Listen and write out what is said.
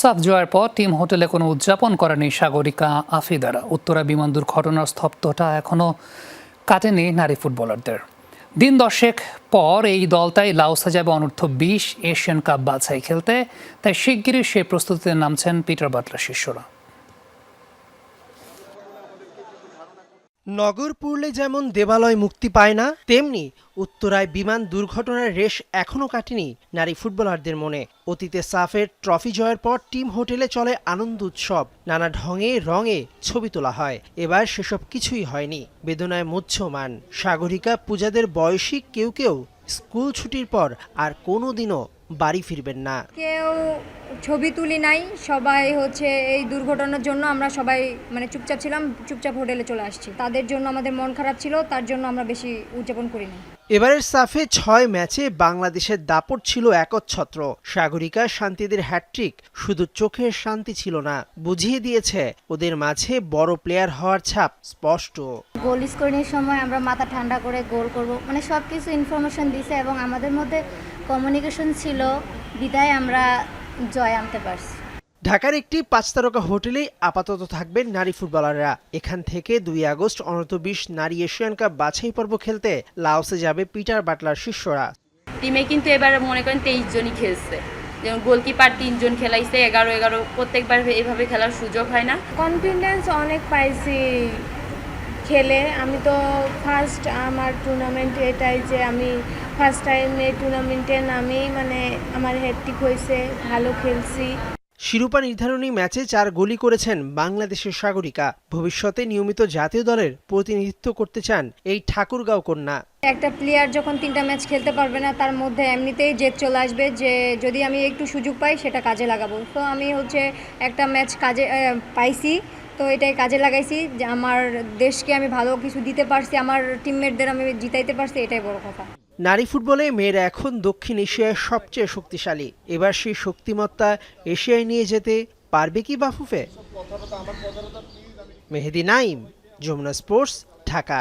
সাফ জয়ের পর টিম হোটেলে কোনো উদযাপন করেনি সাগরিকা আফিদারা উত্তরা বিমান দুর্ঘটনার স্তব্ধটা এখনও কাটেনি নারী ফুটবলারদের। দিন দশেক পর এই দলটাই লাওসা যাবে অনূর্ধ্ব বিশ এশিয়ান কাপ বাছাই খেলতে, তাই শিগগিরই সে প্রস্তুতিতে নামছেন পিটার বাটলার শিষ্যরা। নগর পুরলে যেমন দেবালয় মুক্তি পায় না, তেমনি উত্তরায় বিমান দুর্ঘটনার রেশ এখনও কাটেনি নারী ফুটবলারদের মনে। অতীতে সাফের ট্রফি জয়ের পর টিম হোটেলে চলে আনন্দ উৎসব। নানা ঢঙে, রঙে ছবি তোলা হয়। এবার সেসব কিছুই হয়নি। বেদনায় মুহ্যমান। সাগরিকা পূজাদের বয়সী কেউ কেউ স্কুল ছুটির পর আর কোনোদিনও বাড়ি ফিরবেন না। কেউ ছবি তুলি নাই সবাই হচ্ছে এই দুর্ঘটনার জন্য আমরা সবাই মানে চুপচাপ ছিলাম চুপচাপ হোটেলে চলে আসছি। তাদের জন্য আমাদের মন খারাপ ছিল তার জন্য আমরা বেশি উদযাপন করিনি। এবারের সাফে ছয় ম্যাচে বাংলাদেশের দাপট ছিল একচ্ছত্র। সাগরিকা শান্তিদের হ্যাট্রিক শুধু চোখের শান্তি ছিল না বুঝিয়ে দিয়েছে ওদের মাঝে বড় প্লেয়ার হওয়ার ছাপ স্পষ্ট। গোল স্কোরিংয়ের সময় আমরা মাথা ঠান্ডা করে গোল করব মানে সব কিছু ইনফরমেশন দিছে এবং আমাদের মধ্যে কমিউনিকেশন ছিল। বিদায় আমরা জয় আনতে পারছি। ঢাকার একটি পাঁচ তারকা হোটেলেই আপাতত থাকবেন নারী ফুটবলাররা। এখান থেকে দুই আগস্ট অনূর্ধ্ব বিশ নারী এশিয়ান কাপ বাছাই পর্ব খেলতে লাওসে যাবে পিটার বাটলার শিষ্যরা। টিমে কিন্তু এবার মনে করেন তেইশ জনই খেলছে। যেমন গোলকিপার তিনজন খেলাইছে এগারো এগারো। প্রত্যেকবার এভাবে খেলার সুযোগ হয় না। কনফিডেন্স অনেক পাইছি। খেলে আমি তো ফার্স্ট আমার টুর্নামেন্ট এটাই যে আমি ফার্স্ট টাইম এই টুর্নামেন্টে নামি মানে আমার হ্যাট্রিক হয়েছে ভালো খেলছি। শিরোপা নির্ধারণী ম্যাচে চার গোলই করেছেন বাংলাদেশের সাগরিকা। ভবিষ্যতে নিয়মিত জাতীয় দলের প্রতিনিধিত্ব করতে চান এই ঠাকুরগাঁও কন্যা। একটা প্লেয়ার যখন তিনটা ম্যাচ খেলতে পারবে না তার মধ্যে এমনিতেই জেদ চলে আসবে যে যদি আমি একটু সুযোগ পাই সেটা কাজে লাগাবো। তো আমি হচ্ছে একটা ম্যাচ কাজে পাইছি। তো এটাই কাজে লাগাইছি যে আমার দেশকে আমি ভালো কিছু দিতে পারছি, আমার টিমমেটদের আমি জিতাইতে পারছি, এটাই বড় কথা। নারী ফুটবলে মেয়েরা এখন দক্ষিণ এশিয়ার সবচেয়ে শক্তিশালী। এবার সেই শক্তিমত্তা এশিয়ায় নিয়ে যেতে পারবে কি বাফুফে? মেহেদি নাইম, যমুনা স্পোর্টস, ঢাকা।